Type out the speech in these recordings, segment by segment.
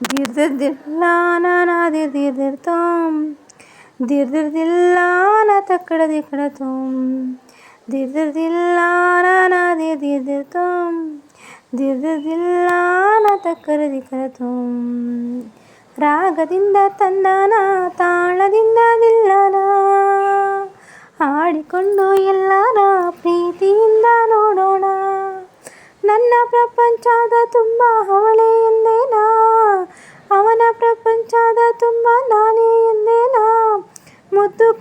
ದಿರ್ದಿರ್ದಿಲ್ಲ ನಾನಾ ದಿರ್ದಿರ್ದಿರ್ತೋಂ ದಿರ್ದಿರ್ದಿಲ್ಲ ನಾ ತಕ್ಕಡ ದಿಕ್ಕಡ ತೋಂ ದಿರ್ದಿರ್ದಿಲ್ಲ ನಾನಾ ದಿರ್ದಿರ್ದಿರ್ತೋಂ ದಿರ್ದಿರ್ದಿಲ್ಲ ನಾ ತಕ್ಕರ ದಿಕ್ಕರ ತೋಂ ರಾಗದಿಂದ ತಂದನ ತಾಳದಿಂದ ದಿಲ್ಲನ ಹಾಡಿಕೊಂಡು ಎಲ್ಲರ ಪ್ರೀತಿಯಿಂದ ನೋಡೋಣ ನನ್ನ ಪ್ರಪಂಚದ ತುಂಬ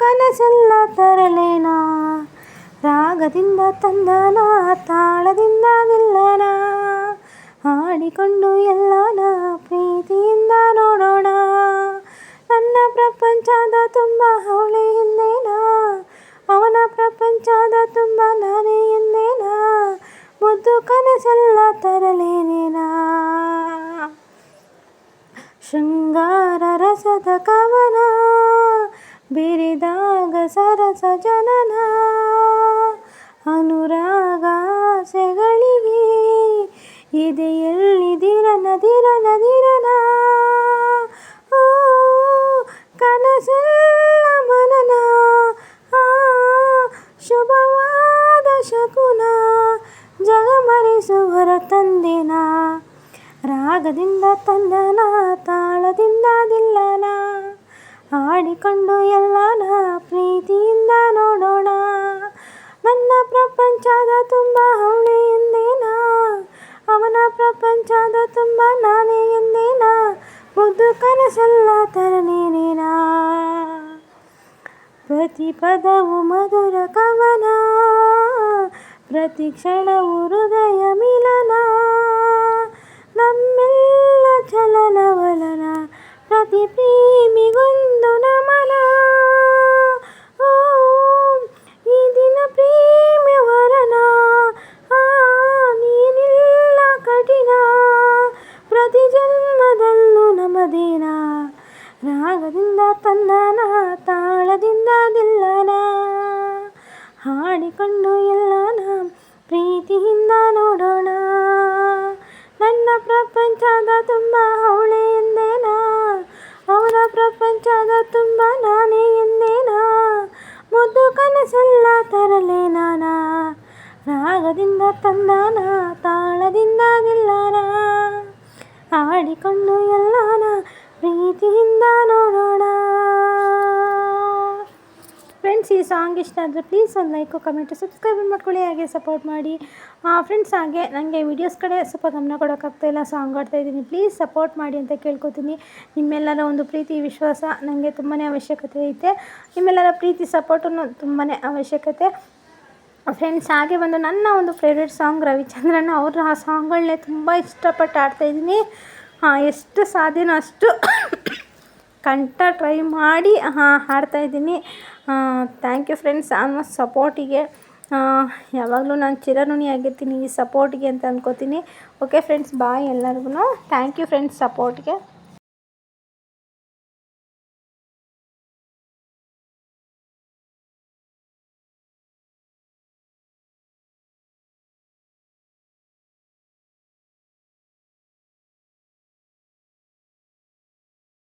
ತರಲೇನ ತರಲೇನಾ? ರಾಗದಿಂದ ತಂದನ ತಾಳದಿಂದ ನಿಲ್ಲನ? ಹಾಡಿಕೊಂಡು ಎಲ್ಲನ ಪ್ರೀತಿಯಿಂದ ನೋಡೋಣ? ನನ್ನ ಪ್ರಪಂಚದ ತುಂಬ ಅವಳೇ ಹಿಂದೇನ? ಅವನ ಪ್ರಪಂಚದ ತುಂಬ ನಾನೇ ಹಿಂದೇನ? ಮುದ್ದು ಕನಸೆಲ್ಲ ತರಲೇನೇನಾ? ಶೃಂಗಾರ ರಸದ ಕವನ ಸರಸ ಜನನ ಅನುರಾಗ ಸೆಗಳಿವೆ ಇದೆಯಲ್ಲಿ ದಿರನ ದಿರನ ದಿರನ? ಓ, ಕನಸೆಲ್ಲ ಮನನ. ಆ, ಶುಭವಾದ ಶಕುನ ಜಗಮರಿಸುವರ ತಂದೆನ. ರಾಗದಿಂದ ತಂದನ, ತಾಳದಿಂದ ದಿಲ್ಲನ. ಹಾಡಿಕೊಂಡು ಎಲ್ಲನ ಪ್ರೀತಿಯಿಂದ ನೋಡೋಣ ನನ್ನ ಪ್ರಪಂಚದ ತುಂಬ ಅವಳೇ ಎಂದೇನಾ ಅವನ ಪ್ರಪಂಚದ ತುಂಬ ನಾನೇ ಎಂದೇನಾ ಮುದ್ದು ಕನಸೆಲ್ಲ ತರನೇನೇನಾ ಪ್ರತಿ ಪದವು ಮಧುರ ಕವನ ಪ್ರತಿ ಕ್ಷಣವು ಹೃದಯ ಮಿಲನ ನಮ್ಮೆಲ್ಲ ಚಲನವಲನ ಪ್ರತಿ ಪ್ರೇಮಿಗೊಂದು ನಮನ. ಓ, ಈ ದಿನ ಪ್ರೇಮ್ಯವರನ ಆ ನೀನಿಲ್ಲ ಕಠಿಣ. ಪ್ರತಿ ಜನ್ಮದಲ್ಲೂ ನಮದೇನ. ರಾಗದಿಂದ ತನ್ನನ, ತಾಳದಿಂದ ದಿಲ್ಲನ. ಹಾಡಿಕೊಂಡು ಎಲ್ಲನ ತರಲೇ ನಾನ. ರಾಗದಿಂದ ತಂದಾನ ತಾಳದಿಂದ ಗೆಲ್ಲಾನ. ಆಡಿಕೊಂಡು ಎಲ್ಲಾನ ಪ್ರೀತಿಯಿಂದ ನೋಡೋಣ. ಫ್ರೆಂಡ್ಸ್, ಈ ಸಾಂಗ್ ಇಷ್ಟ ಆದರೆ ಪ್ಲೀಸ್ ಒಂದು ಲೈಕು ಕಮೆಂಟು ಸಬ್ಸ್ಕ್ರೈಬ್ ಮಾಡ್ಕೊಳ್ಳಿ, ಹಾಗೆ ಸಪೋರ್ಟ್ ಮಾಡಿ. ಫ್ರೆಂಡ್ಸ್ ಹಾಗೆ ನನಗೆ ವೀಡಿಯೋಸ್ ಕಡೆ ಸ್ವಲ್ಪ ಗಮನ ಕೊಡೋಕ್ಕಾಗ್ತಾಯಿಲ್ಲ ಸಾಂಗ್ ಆಡ್ತಾಯಿದ್ದೀನಿ ಪ್ಲೀಸ್ ಸಪೋರ್ಟ್ ಮಾಡಿ ಅಂತ ಕೇಳ್ಕೊತೀನಿ. ನಿಮ್ಮೆಲ್ಲರ ಒಂದು ಪ್ರೀತಿ, ವಿಶ್ವಾಸ ನನಗೆ ತುಂಬಾ ಅವಶ್ಯಕತೆ ಐತೆ. ನಿಮ್ಮೆಲ್ಲರ ಪ್ರೀತಿ ಸಪೋರ್ಟನ್ನು ತುಂಬಾ ಅವಶ್ಯಕತೆ. ಫ್ರೆಂಡ್ಸ್ ಹಾಗೆ ಬಂದು ನನ್ನ ಒಂದು ಫೇವ್ರೆಟ್ ಸಾಂಗ್ ರವಿಚಂದ್ರನ್, ಅವ್ರ ಆ ಸಾಂಗ್ಗಳನ್ನೇ ತುಂಬ ಇಷ್ಟಪಟ್ಟು ಆಡ್ತಾಯಿದ್ದೀನಿ ಎಷ್ಟು ಸಾಧ್ಯನೋ ಅಷ್ಟು ಕಂಠ ಟ್ರೈ ಮಾಡಿ ಹಾಡ್ತಾಯಿದ್ದೀನಿ ಥ್ಯಾಂಕ್ ಯು ಫ್ರೆಂಡ್ಸ್ ಆಲ್ಮೋಸ್ಟ್ ಸಪೋರ್ಟಿಗೆ ಯಾವಾಗಲೂ ನಾನು ಚಿರಋಣಿ ಆಗಿರ್ತೀನಿ ಈ ಸಪೋರ್ಟಿಗೆ ಅಂತ ಅಂದ್ಕೋತೀನಿ ಓಕೆ ಫ್ರೆಂಡ್ಸ್ ಬಾಯ್ ಎಲ್ಲರಿಗೂ ಥ್ಯಾಂಕ್ ಯು ಫ್ರೆಂಡ್ಸ್ ಸಪೋರ್ಟ್ಗೆ